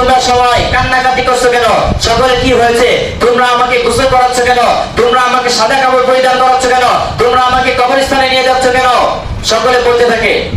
তোমরা সবাই কান্নাকাটি করছ কেন? সকলে কি হয়েছে? তোমরা আমাকে গোসল করাচ্ছ কেন? তোমরা আমাকে সাদা কাপড় পরিধান করাচ্ছ কেন? তোমরা আমাকে কবরস্থানে নিয়ে যাচ্ছ কেন? সকলে বলতে থাকে।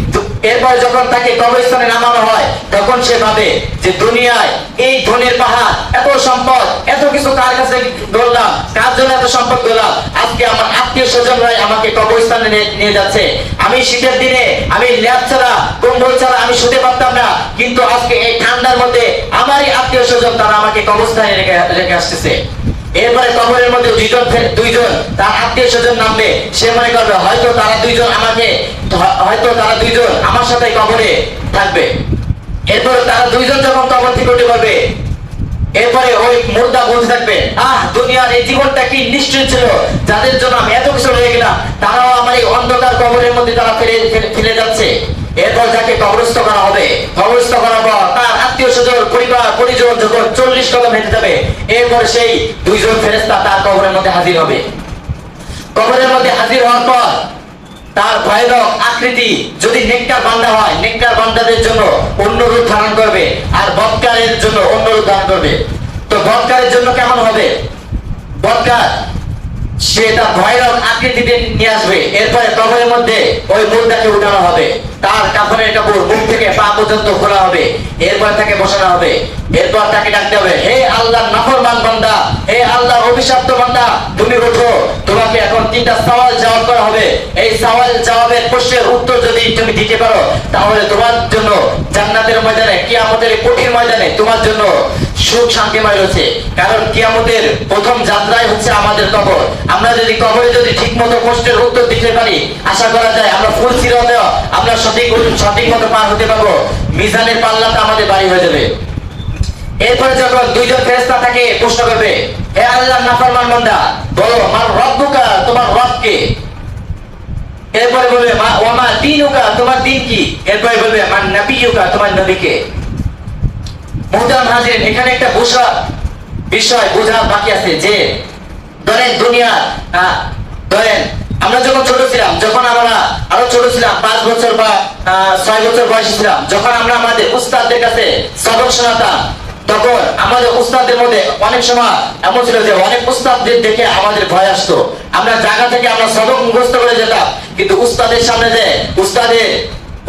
এরপর যখন তাকে কবরস্থানে নামানো হয়, তখন সে ভাবে যে দুনিয়ায় এই ধনের পাহাড়, এত সম্পদ, এত কিছু কার কাছে ধরলাম কার জন্য এত সম্পদ ধরলাম আজকে আমার আত্মীয় স্বজনরাই আমাকে কবরস্থানে নিয়ে- যাচ্ছে। আমি শীতের দিনে, আমি ল্যাব ছাড়া, কম্বল ছাড়া আমি শুতে পারতাম না। কিন্তু আজকে এই ঠান্ডার মধ্যে আমারই আত্মীয় স্বজন তারা আমাকে কবরস্থানে রেখে রেখে আসতেছে। এরপরে কবরের মধ্যে দুইজন দুইজন তার আত্মীয় স্বজন নামবে সে মনে করবে, হয়তো তারা দুইজন আমাকে হয়তো তারা দুইজন আমার সাথে কবরে থাকবে। এরপরে তারা দুইজন যখন কবর থেকে উঠে পড়বে, এরপরে ওই মুর্দা বলতে থাকবে, আহ, দুনিয়ার এই জীবনটা কি নিশ্চয় ছিল? যাদের জন্য আমি এত কিছু রয়ে গেলাম, তারাও আমার এই অন্ধকার কবরের মধ্যে তারা ফিরে- ফিরে যাচ্ছে। এরপর তাকে কবরস্থ করা হবে, কবরস্থ করার পর তার আত্মীয় স্বজন চল্লিশ কদম হেঁটে যাবে এরপর সেই দুইজন ফেরেস্তা তার কবরের মধ্যে হাজির হবে। কবরের মধ্যে হাজির হওয়ার পর তার ভয়ানক আকৃতি যদি নেককার বান্দা হয়, নেককার বান্দাদের জন্য অন্য রূপ ধারণ করবে আর বৎকারের জন্য অন্য রূপ ধারণ করবে। তো বৎকারের জন্য কেমন হবে? বৎকার, সে তার ভয়ানক আকৃতিতে নিয়ে আসবে। এরপরে কবরের মধ্যে ওই মুখটাকে উঠানো হবে। তার কাপড়ের কাপড় মুখ থেকে পা পর্যন্ত খোলা হবে। এরপর তাকে বসানো হবে। এরপর তাকে ডাকতে হবে, হে আল্লাহ নাফরমান বান্দা, হে আল্লাহ অভিশপ্ত বান্দা, তুমি ওঠো তোমাকে এখন তিনটা সওয়াল জবাব করা হবে। এই সওয়াল জবাবের প্রশ্নের উত্তর যদি তুমি দিতে পারো, তাহলে তোমার জন্য জান্নাতের ময়দানে, কিয়ামতের এই কঠিন ময়দানে তোমার জন্য সুখ শান্তিময় রয়েছে। কারণ কিয়ামতের প্রথম যাত্রাই হচ্ছে আমাদের কবর। আমরা যদি কবরে যদি ঠিক মতো প্রশ্নের উত্তর দিতে পারি, আশা করা যায় আমরা ফুল সিরতে আমরা সঠিক সঠিক মতো পার হতে পারব, মিজানের পাল্লাটা আমাদের বাড়ি হয়ে যাবে। এরপরে যখন দুইজন ফেরেশতা তাকে প্রশ্ন করবে হে আল্লাহ, নাফরমান বান্দা, বলো, মার রব্বুকা, তোমার রবকে? এরপরে বলবে, মা ওমা দিনুকা, তোমার দিন কি? এরপরে বলবে মান নাবিয়ুকা, তোমার নবীকে। মোহতারাম হাজির এখানে একটা বুঝা বিষয়, বোঝা বাকি আছে যে, ধরেন দুনিয়া ধরেন আমরা যখন ছোট ছিলাম, যখন আমরা আরও ছোট ছিলাম, পাঁচ বছর বা ছয় বছর বয়সী ছিলাম, যখন আমরা আমাদের উস্তাদদের কাছে সবক শোনাতাম, তখন আমাদের উস্তাদদের মধ্যে অনেক সময় এমন ছিল যে অনেক উস্তাদদের দেখে আমাদের ভয় আসতো। আমরা জায়গা থেকে আমরা সবক মুখস্থ করে যেতাম, কিন্তু উস্তাদের সামনে যে উস্তাদের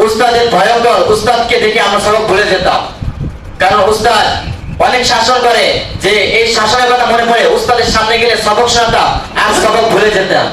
উস্তাদের ভয়ঙ্কর উস্তাদকে দেখে আমরা সবক ভুলে যেতাম। কারণ উস্তাদ অনেক শাসন করে যে এই শাসনের কথা মনে পড়ে, উস্তাদের সামনে গেলে সবক শোনাতাম আর সবক ভুলে যেতাম।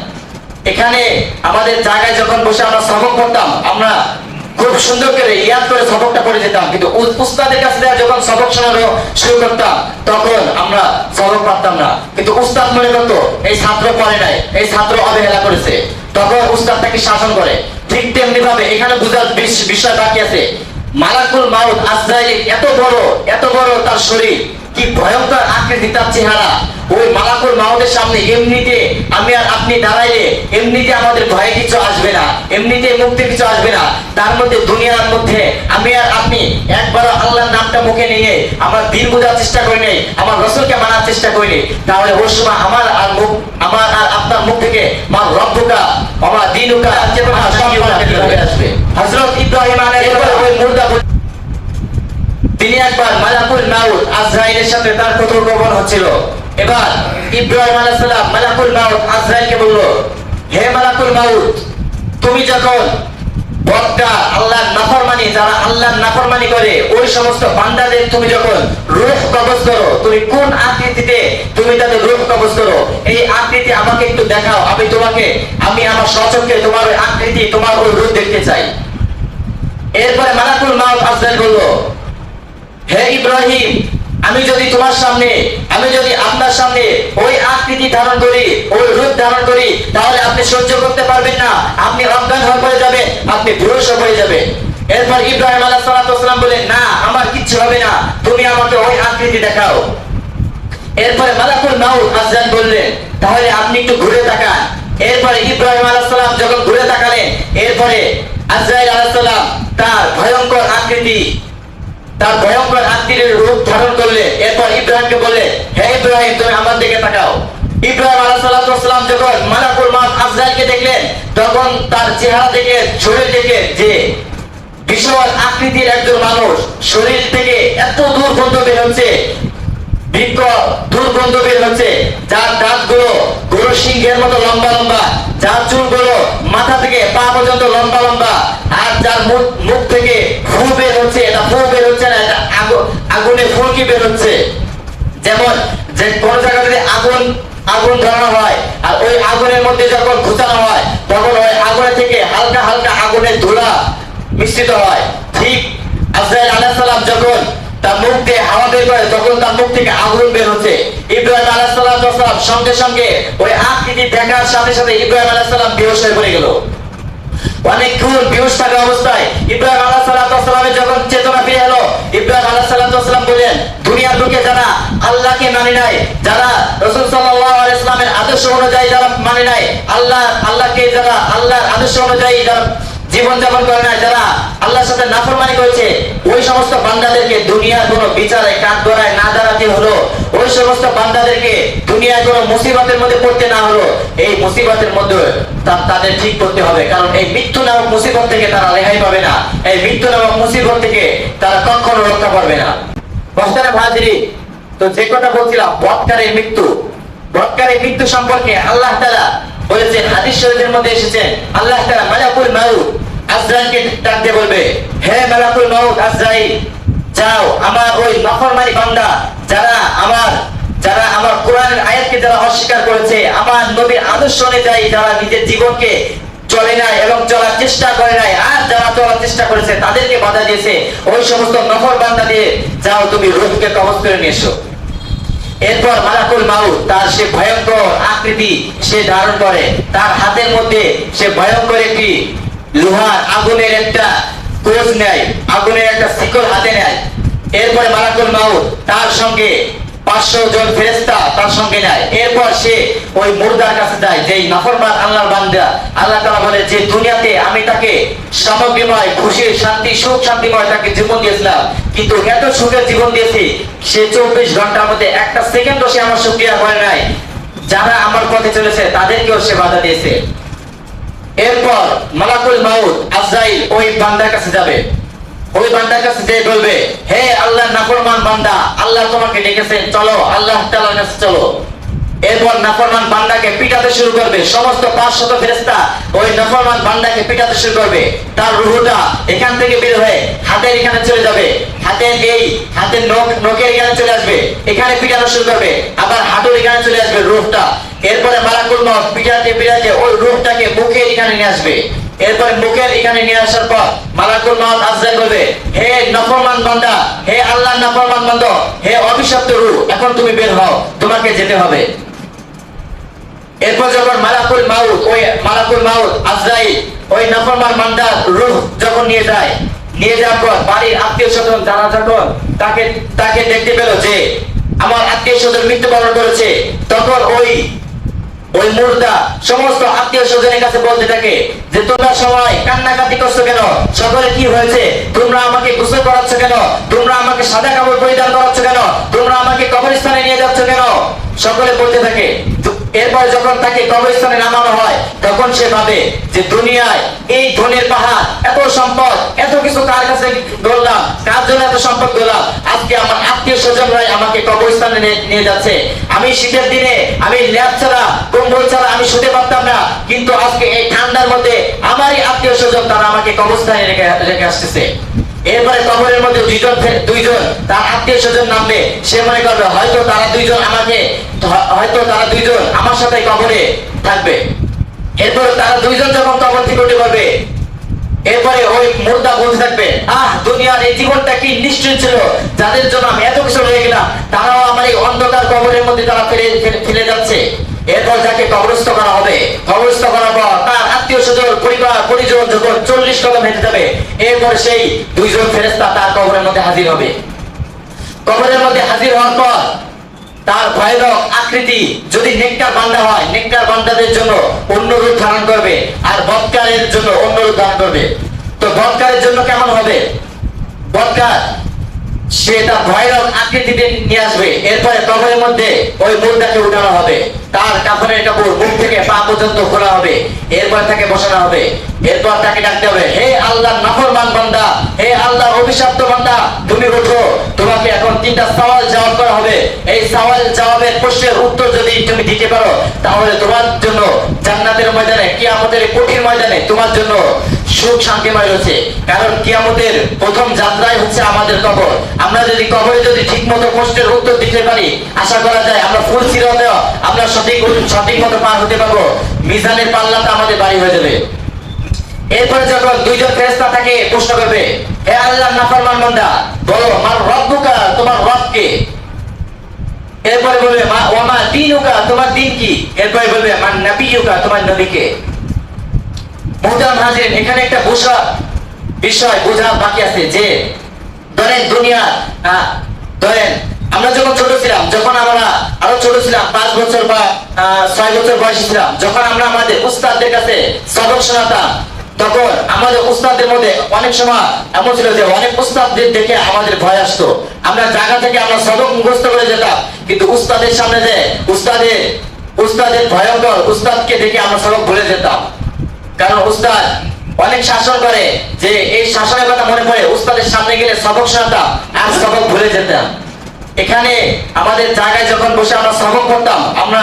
এখানে আমাদের জায়গায় যখন বসে আমরা সবক করতাম, আমরা খুব সুন্দর করে ইয়াদ করে সবকটা পড়ে যেতাম। কিন্তু উস্তাদের কাছ যখন সবক শোনানো শুরু করতাম, তখন আমরা সবক পারতাম না। কিন্তু উস্তাদ মনে করতো, এই ছাত্র পড়ে নাই, এই ছাত্র অবহেলা করেছে। তখন উস্তাদ তাকে শাসন করে। ঠিক তেমনি ভাবে এখানে বুঝার বিষ- বিষয় বাকি আছে। মালাকুল মাউত আজরাইল এত বড় এত বড় তার শরীর। কি ভয়ঙ্কর আকৃতি তার চেহারা। ওই মালাকুল মাউতের সামনে এমনিতে আমি আর আপনি দাঁড়াইলে এমনিতে আমাদের ভয়ে কিছু আসবে না, এমনিতে মুক্তি কিছু আসবে না। তার মধ্যে দুনিয়ার মধ্যে আমি আর আপনি একবার আল্লাহর নামটা মুখে নিয়ে আমার দিন বোঝার চেষ্টা করি নাই, আমার রসুলকে মানার চেষ্টা করি নাই। তাহলে ওই সময় আমার আর মুখ, আমার আর আপনার মুখ থেকে মার রব্বুকা, আমার দিনুকা আসবে। হজরত ইব্রাহিম সালাম। ওই মুর্দা তিনি একবার মালাকুল মাউত আজরাইলের সাথে তার কথোপকথন হচ্ছিল। এবার ইব্রাহিম আলাইহিস সালাম মালাকুল মাউত আজরাইলকে বলল, হে মালাকুল মাউত, তুমি যখন বক্তা আল্লাহর নাফরমানি, যারা আল্লাহর নাফরমানি করে, ওই সমস্ত বান্দাদের তুমি যখন রূহ কবজ করো, তুমি কোন আকৃতিতে তুমি তাদের রূহ কবজ করো? এই আকৃতি আমাকে একটু দেখাও, আমি তোমাকে, আমি আমার সচক্ষে তোমার ওই আকৃতি, তোমার ওই রূপ দেখতে চাই। এরপরে মালাকুল মাউত আজরাইল বলল হে ইব্রাহিম, আমি যদি তোমার সামনে, আমি যদি আপনার সামনে ওই আকৃতি ধারণ করি, ওই রূপ ধারণ করি, তাহলে আপনি সহ্য করতে পারবেন না। আপনি অজ্ঞান হয়ে যাবেন, আপনি ভ্রুষ হয়ে যাবেন। এরপর ইব্রাহিম আলাহ সালাম বলেন না, আমার কিচ্ছু হবে না। তুমি আমাকে ওই আকৃতি দেখাও। এরপরে মালাকুল মাউত আজরাইল বললেন, তাহলে আপনি একটু ঘুরে তাকান। এরপরে ইব্রাহিম আলাইহিস সালাম যখন ঘুরে তাকালেন, এরপরে আজরাইল আলাইহিস সালাম তার ভয়ঙ্কর আকৃতি তার ভয়ঙ্কর আকৃতির রূপ ধারণ করলে, এরপর ইব্রাহিমকে বললে, হে ইব্রাহিম, তুমি আমার দিকে তাকাও। ইব্রাহিম যখন মালাকুল মাস দেখলেন, তখন তার চেহারা থেকে শরীর থেকে যে বিশাল আকৃতির একজন মানুষ, শরীর থেকে এত দুর্গন্ধ বের হচ্ছে বৃক্ষ দুর্গন্ধ বের হচ্ছে। যার দাঁতগুলো গরু সিংহের মতো লম্বা লম্বা, যার চুলগুলো মাথা থেকে পা পর্যন্ত লম্বা লম্বা, আর যার মুখ মুখ থেকে ফু বের হচ্ছে। এটা ফু বের হচ্ছে না, এটা আগু- আগুনে ফুলকি বের হচ্ছে। যেমন যে কোন জায়গায় যদি আগুন আগুন ধরানো হয়, আর ওই আগুনের মধ্যে যখন ঘুচানো হয়, তখন ওই আগুনের থেকে হালকা হালকা আগুনের ধুলা মিশ্রিত হয়। ঠিক আজরাইল আলাইহিস সালাম যখন দিয়ে হাওয়া বের করে তখন তার মুখ থেকে আগুন বের হচ্ছে। ইব্রাহিম আলাইহিস সঙ্গে সঙ্গে ওই আকৃতি দেখার সাথে সাথে ইব্রাহিম আলাইহিস সালাম বেহুশ হয়ে পড়ে গেল। অনেকক্ষণ বেহুশ থাকা অবস্থায় ইব্রাহিম আলাহ সালামের যখন চেতনা ফিরে এলো, ইব্রাহিম আলাহ সালাম বললেন, দুনিয়ার লোকে যারা আল্লাহকে মানে নাই, যারা রসুল সাল্লাহ আদর্শ অনুযায়ী যারা মানে নাই, আল্লাহ, আল্লাহকে যারা, আল্লাহর আদর্শ অনুযায়ী যারা জীবন যাপন করে নাই, যারা আল্লাহর সাথে নাফরমানি করেছে, ওই সমস্ত বান্দাদেরকে দুনিয়ার কোনো বিচারে কাঠ গড়ায় না দাঁড়াতে হলো। ওই সমস্ত বান্দাদেরকে দুনিয়ার কোনো মুসিবতের মধ্যে পড়তে না হলো। এই মুসিবতের মধ্যে তাদের ঠিক করতে হবে, কারণ এই মৃত্যু নামক মুসিবত থেকে তারা রেহাই পাবে না। এই মৃত্যু নামক মুসিবত থেকে তারা কখনো রক্ষা পাবে না। বস্তানে ভাজিরি, তো যে কথা বলছিলাম, বৎকারের মৃত্যু। বৎকারের মৃত্যু সম্পর্কে আল্লাহ তাআলা বলেছেন হাদিস শরীফের মধ্যে এসেছেন আল্লাহ তাআলা মালাকুল মাউত আজরাইলকে ডাকতে বলবে, হে যাও, আমার ওই নফরমানি বান্দা যারা আমার যারা আমার কোরআনের আয়াতকে যারা অস্বীকার করেছে, আমার নবীর আদর্শ অনুযায়ী যারা নিজের জীবনকে চলে নাই এবং চলার চেষ্টা করে নাই আর যারা চলার চেষ্টা করেছে, তাদেরকে বাধা দিয়েছে। ওই সমস্ত নফর বান্দা দিয়ে যাও, তুমি রূপকে কবজ করে নিয়ে এসো। এরপর মালাকুল মাউত, তার সে ভয়ঙ্কর আকৃতি সে ধারণ করে। তার হাতের মধ্যে সে ভয়ঙ্কর একটি লোহার আগুনের একটা কোষ নেয়, আগুনের একটা শিকল হাতে নেয়। এরপরে মালাকুল মাউত তার সঙ্গে পাঁচশো জন ফেরেস্তা তার সঙ্গে নেয়। এরপর সে ওই মুর্দার কাছে যায় আল্লাহর বান্দা। আল্লাহ তাআলা বলে, যে দুনিয়াতে আমি তাকে সামগ্রীময় খুশি, শান্তি, সুখ, শান্তিময় তাকে জীবন দিয়েছিলাম, কিন্তু এত সুখের জীবন দিয়েছি, সে চব্বিশ ঘণ্টার মধ্যে একটা সেকেন্ডও সে আমার সুক্রিয়া করে নাই। যারা আমার পথে চলেছে, তাদেরকেও সে বাধা দিয়েছে। এরপর মালাকুল মাউত আজরাইল ওই বান্দার কাছে যাবে। ওই বান্দার কাছে যে বলবে, হে আল্লাহ নাফরমান বান্দা, আল্লাহ তোমাকে ডেকেছেন, চলো, আল্লাহ তাআলার কাছে চলো। এরপর নাফরমান বান্দাকে পিটাতে শুরু করবে। সমস্ত পাঁচশত ফেরেশতা ওই নাফরমান বান্দাকে পিটাতে শুরু করবে। তার রুহটা এখান থেকে বের হয়ে হাতের এখানে চলে যাবে। হাতের এই হাতের নখ, নখের এখানে চলে আসবে। এখানে পিটানো শুরু করবে। আবার হাঁটুর এখানে চলে আসবে রুহটা। এরপরে মালাকুল মত পিটাতে পিটাতে ওই রুহটাকে মুখের এখানে নিয়ে আসবে। এরপরে মুখের এখানে নিয়ে আসার পর মালাকুল মাউত আজরাইল বলবে, হে নফরমান বান্দা, হে আল্লাহর নফরমান বান্দা, হে অভিশপ্ত রূহ, এখন তুমি বের হও, তোমাকে যেতে হবে। এরপর যখন মালাকুল মাউত, ওই মালাকুল মাউত, আজরাইল, ওই নফরমান বান্দার রূহ যখন নিয়ে যায়, নিয়ে যাওয়ার পর বাড়ির আত্মীয় স্বজন যারা যখন তাকে তাকে দেখতে পেল যে আমার আত্মীয় স্বজন মৃত্যুবরণ করেছে, তখন ওই ওই মুর্দা সমস্ত আত্মীয় স্বজনের কাছে বলতে থাকে যে, তোমরা সবাই কান্নাকাটি করছ কেন? সকলে কি হয়েছে? তোমরা আমাকে গোসল করাচ্ছ কেন? তোমরা আমাকে সাদা কাপড় পরিধান করাচ্ছ কেন? তোমরা আমাকে কবরস্থানে নিয়ে যাচ্ছ কেন? সকলে বলতে থাকে এরপর যখন তাকে কবরস্থানে নামানো হয়, তখন সে ভাবে যে দুনিয়ায় এই ধনের পাহাড়, এত সম্পদ, এত কিছু কার কাছে গড়লাম, কার জন্য এত সম্পদ গড়লাম? আজকে আমার আত্মীয় স্বজনরাই আমাকে কবরস্থানে নিয়ে যাচ্ছে। আমি শীতের দিনে, আমি ল্যাব ছাড়া, কম্বল ছাড়া আমি শুতে পারতাম না, কিন্তু আজকে এই ঠান্ডার মধ্যে আমারই আত্মীয় স্বজন তারা আমাকে কবরস্থানে রেখে রেখে আসতেছে। এরপরে কবরের মধ্যে দুইজন দুইজন তার আত্মীয় স্বজন নামবে সে মনে করবে, হয়তো তারা দুইজন আমাকে হয়তো তারা দুইজন আমার সাথে কবরে থাকবে। এরপরে তারা দুইজন যখন কবর থেকে উঠে পড়বে, এরপরে ওই মুর্দা বলতে থাকবে, আহ, দুনিয়ার এই জীবনটা কি নিশ্চয় ছিল? যাদের জন্য আমি এত কিছু হয়ে গেলাম তারাও আমার এই অন্ধকার কবরের মধ্যে তারা ফেলে- ফেলে যাচ্ছে। এরপর তাকে কবরস্থ করা হবে, কবরস্থ করার পর তার আত্মীয় স্বজন, পরিবার, পরিজন যখন চল্লিশ কদম হেঁটে যাবে, এরপর সেই দুইজন ফেরেস্তা তার কবরের মধ্যে হাজির হবে। কবরের মধ্যে হাজির হওয়ার পর তার ভয়ানক আকৃতি যদি নেককার বান্দা হয়, নেককার বান্দাদের জন্য অন্য রূপ ধারণ করবে আর বৎকারের জন্য অন্য রূপ ধারণ করবে। তো বৎকারের জন্য কেমন হবে? বৎকার সে তার ভয়ানক আকৃতিতে নিয়ে আসবে। এরপরে কবরের মধ্যে ওই উঠানো হবে। তার কাপড়ের কাপড় মুখ থেকে পা পর্যন্ত খোলা হবে। এরপর তাকে বসানো হবে। এরপর তাকে ডাকতে হবে, হে আল্লাহ বান্দা, হে আল্লাহ বান্দা, তুমি ওঠো তোমাকে এখন তিনটা সওয়াল জবাব করা হবে। এই সওয়াল জবাবের প্রশ্নের উত্তর যদি তুমি দিতে পারো, তাহলে তোমার জন্য জান্নাতের ময়দানে, কিয়ামতের কঠিন ময়দানে, তোমার জন্য সুখ শান্তিময় রয়েছে। কারণ কিয়ামতের প্রথম যাত্রাই হচ্ছে আমাদের কবর। আমরা যদি কবরে যদি ঠিক মতো প্রশ্নের উত্তর দিতে পারি, আশা করা যায় আমরা ফুল সিরতে আমরা সঠিক সঠিক মতো পার হতে পারব। মিজানের পাল্লাটা আমাদের বাড়ি হয়ে যাবে। এরপরে যখন দুইজন ফেরেশতা তাকে প্রশ্ন করবে, হে আল্লাহ, নাফরমান বান্দা, বলো আমার রব্বুকা, তোমার রবকে এরপরে বলবে, মা ওমা দিনুকা, তোমার দিন কি? এরপরে বলবে মান নাবিয়ুকা, তোমার নবীকে এখানে একটা বোঝা বিষয়, বোঝা বাকি আছে যে, ধরেন দুনিয়া ধরেন আমরা যখন ছোট ছিলাম, যখন আমরা আরও ছোট ছিলাম, পাঁচ বছর বা ছয় বছর বয়সী ছিলাম, যখন আমরা আমাদের উস্তাদের কাছে সবক শোনাতাম, তখন আমাদের উস্তাদদের মধ্যে অনেক সময় এমন ছিল যে, অনেক উস্তাদদের দেখে আমাদের ভয় আসতো। আমরা জায়গা থেকে আমরা সবক মুখস্থ করে যেতাম, কিন্তু উস্তাদের সামনে যে, উস্তাদের উস্তাদের ভয়ঙ্কর উস্তাদকে দেখে আমরা সবক ভুলে যেতাম। কারণ উস্তাদ, অনেক শাসন করে যে এই শাসনের কথা মনে পড়ে উস্তাদের সামনে গেলে সবক শোনাতাম আর সবক ভুলে যেতাম এখানে আমাদের জায়গায় যখন বসে আমরা সবক করতাম, আমরা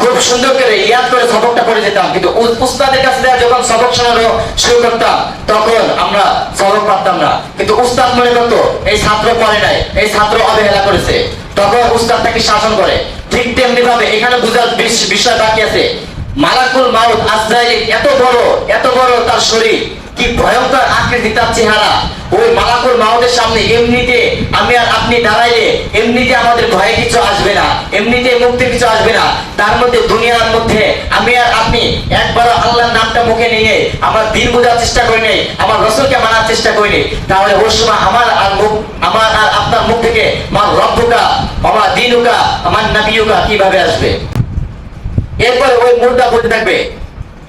খুব সুন্দর করে ইয়াদ করে সবকটা করে যেতাম। কিন্তু উস্তাদের কাছে যখন সবক শোনানো শুরু করতাম, তখন আমরা সবক পারতাম না। কিন্তু উস্তাদ মনে করতো, এই ছাত্র পড়ে নাই, এই ছাত্র অবহেলা করেছে। তখন উস্তাদ তাকে শাসন করে। ঠিক তেমনি ভাবে এখানে বুঝার বিষয় বাকি আছে। মালাকুল মাউত আজরাইল এত বড় এত বড় তার শরীর। কি ভয়ঙ্কর আকৃতি তার চেহারা। ওই মালাকুল মাউতের সামনে এমনিতে আমি আর আপনি দাঁড়াইলে এমনিতে আমাদের ভয়ে কিছু আসবে না, এমনিতে মুক্তি কিছু আসবে না। তার মধ্যে দুনিয়ার মধ্যে আমি আর আপনি একবার আল্লাহর নামটা মুখে নিয়ে আমরা দিন বোঝার চেষ্টা করি নাই, আমার রসুলকে মানার চেষ্টা করি নাই। তাহলে ওই সময় আমার আর মুখ, আমার আর আপনার মুখ থেকে, আমার রব্বুকা, আমার দিনুকা, আমার নাবিয়ুকা কীভাবে আসবে? এরপরে ওই মুর্দা বলতে থাকবে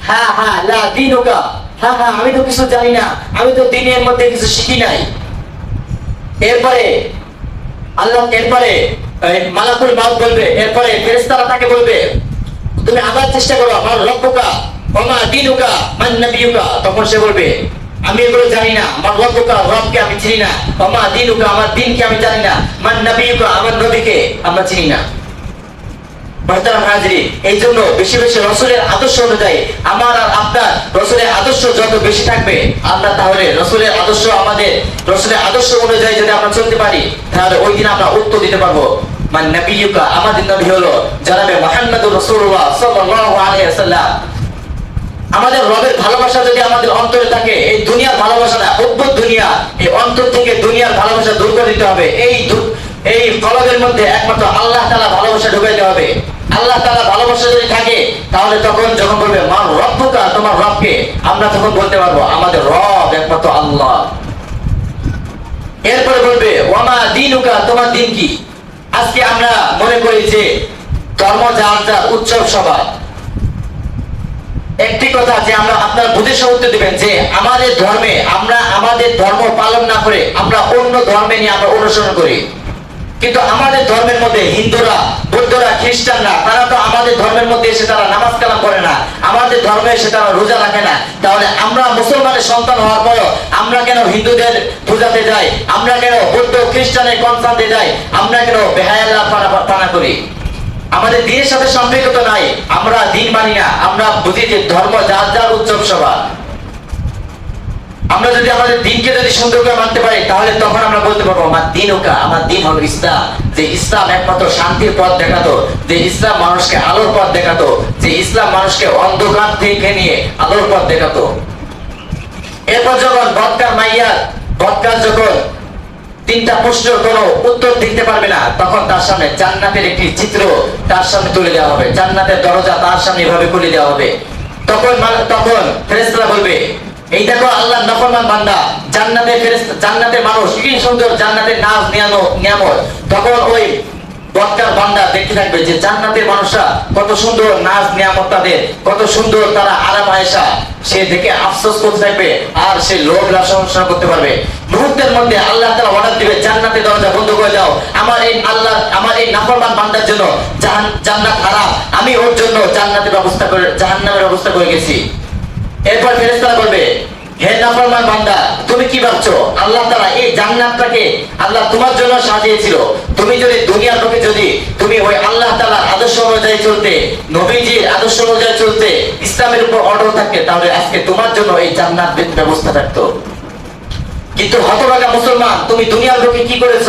হ্যাঁ হ্যাঁ লা দিনুকা। হ্যাঁ হ্যাঁ আমি তো কিছু জানি না, আমি তো দিনের মধ্যে কিছু শিখি নাই। এরপরে, আল্লাহ এরপরে মালাকুল মাউত বলবে, এরপরে ফেরেশতারা তাকে বলবে, তুমি আবার চেষ্টা করো, আমার রব্বুকা, ওমা দিনুকা, মান নাবিয়ুকা। তখন সে বলবে, আমি এগুলো জানি না, আমার রব্বুকা, রবকে আমি চিনি না, ওমা দিনুকা, আমার দিনকে আমি জানি না, মান নাবিয়ুকা, আমার নবীকে আমরা চিনি না। হাজরি এই জন্য বেশি বেশি রসুলের আদর্শ অনুযায়ী আমার আর আপনার রসুলের আদর্শ যত বেশি থাকবে, আমরা তাহলে রসুলের আদর্শ আমাদের, রসুলের আদর্শ অনুযায়ী যদি আমরা চলতে পারি, তাহলে ওই দিন আমরা উত্তর দিতে পারব। আমাদের নবী হলো রাসূলুল্লাহ সাল্লাল্লাহু আলাইহি আমাদের রবের ভালোবাসা যদি আমাদের অন্তরে থাকে, এই দুনিয়ার ভালোবাসা না অদ্ভুত দুনিয়া, এই অন্তর থেকে দুনিয়ার ভালোবাসা দূর করে দিতে হবে। এই এই কলবের মধ্যে একমাত্র আল্লাহ তাআলা ভালোবাসা ঢুকাইতে হবে। আল্লাহ তাআলা ভালোবাসা যদি থাকে, তাহলে তখন যখন বলবে, মা রব্বুকা, তোমার রবকে? আমরা তখন বলতে পারব, আমাদের রব একমাত্র আল্লাহ। এরপরে বলবে, ওয়ামা দিনুকা, তোমার দিন কি? আজকে আমরা মনে করি যে, ধর্ম যার যার উৎসব সভা একটি কথা যে আমরা আপনার বুঝে উত্তর দিবেন যে, আমাদের ধর্মে আমরা আমাদের ধর্ম পালন না করে আমরা অন্য ধর্মে নিয়ে আমরা অনুসরণ করি। কিন্তু আমাদের ধর্মের মধ্যে হিন্দুরা, বৌদ্ধরা, খ্রিস্টানরা, তারা তো আমাদের ধর্মের মধ্যে এসে তারা নামাজ কালাম করে না। আমাদের ধর্মে এসে তারা রোজা রাখে না। তাহলে আমরা মুসলমানের সন্তান হওয়ার পরও আমরা কেন হিন্দুদের পূজাতে যাই? আমরা কেন বৌদ্ধ, খ্রিস্টানের কনসান্তে যাই? আমরা কেন বেহায়াল্লাহ পানা করি? আমাদের দিনের সাথে সম্পর্কিত নাই। আমরা দিন মানি না আমরা বুঝি যে ধর্ম যার যার উৎসব সভা। আমরা যদি আমাদের দিনকে যদি সুন্দর করে মানতে পারি, তাহলে তখন আমরা বলতে পারব, আমার দিন ওকা আমার দিন হলো ইসলাম। যে ইসলাম একমাত্র শান্তির পথ দেখাতো, যে ইসলাম মানুষকে আলোর পথ দেখাতো, যে ইসলাম মানুষকে অন্ধকার থেকে নিয়ে আলোর পথ দেখাতো। এরপর যখন বৎকার মাইয়ার বৎকার যখন তিনটা প্রশ্নের কোনো উত্তর দিতে পারবে না, তখন তার সামনে জান্নাতের একটি চিত্র তার সামনে তুলে দেওয়া হবে। জান্নাতের দরজা তার সামনে এভাবে খুলে দেওয়া হবে। তখন তখন ফেরেশতারা বলবে এই দেখো আল্লাহ নফরমান বান্দা। জান্নাতের ফেরেশতা জান্নাতের মানুষ কি সুন্দর জান্নাতের নাজ নিয়ানো, নিয়ামত। তখন ওই বক্তার বান্দা দেখতে থাকবে যে জান্নাতের মানুষরা কত সুন্দর নাচ নিয়ামত তাদের, কত সুন্দর তারা আরাম আয়েশা। সে দেখে আফসোস করতে থাকবে আর সে লোভ লালসা করতে পারবে। মুহূর্তের মধ্যে আল্লাহ তাআলা অর্ডার দিবে জান্নাতের দরজা বন্ধ করে দাও। আমার এই আল্লাহ, আমার এই নাফরমান বান্দার জন্য জান্নাত হারাম। আমি ওর জন্য জান্নাতের ব্যবস্থা করে, জাহান্নামের ব্যবস্থা করে গেছি। এরপর ফেরেশতারা বলবে, হে নাফরমান বান্দা, তুমি কি ভাবছ? আল্লাহ তাআলা এই জান্নাতটাকে আল্লাহ তোমার জন্য সাজিয়েছিল। তুমি যদি দুনিয়ার লোকে যদি তুমি ওই আল্লাহ তাআলার আদর্শ অনুযায়ী চলতে, নবীজির আদর্শ অনুযায়ী চলতে ইসলামের উপর অটল থাকতে, তাহলে আজকে তোমার জন্য এই জান্নাত ব্যবস্থা থাকতো। কিন্তু হতভাগা মুসলমান, তুমি দুনিয়ার লোকে কি করেছ?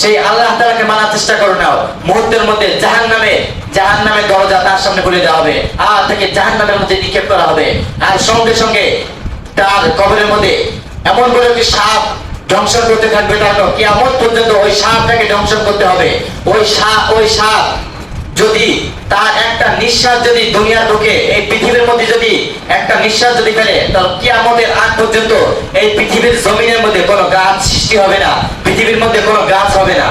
সেই আল্লাহ তালাকে মানার চেষ্টা করো নাও। মুহূর্তের মধ্যে জাহান নামে জাহান নামে দরজা তার সামনে খুলে দেওয়া হবে। আর তাকে জাহান নামের মধ্যে নিক্ষেপ করা হবে। আর সঙ্গে সঙ্গে তার কবরের মধ্যে এমন করে সাপ ধ্বংসন করতে থাকবে কিয়ামত পর্যন্ত ওই সাপটাকে ধ্বংসন করতে হবে। ওই সাপ ওই সাপ যদি তার একটা নিঃশ্বাস যদি দুনিয়ার ঢুকে এই পৃথিবীর মধ্যে যদি একটা নিঃশ্বাস যদি ফেলে, তাহলে কিয়ামতের আগ পর্যন্ত এই পৃথিবীর জমিনের মধ্যে কোনো গাছ সৃষ্টি হবে না। পৃথিবীর মধ্যে কোনো গাছ হবে না।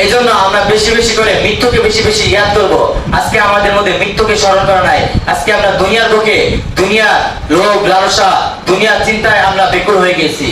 এই জন্য আমরা বেশি বেশি করে মৃত্যুকে বেশি বেশি ইয়াদ করব। আজকে আমাদের মধ্যে মৃত্যুকে স্মরণ করা নাই। আজকে আমরা দুনিয়ার বুকে দুনিয়া লোভ, লালসা, দুনিয়ার চিন্তায় আমরা বেকুল হয়ে গেছি।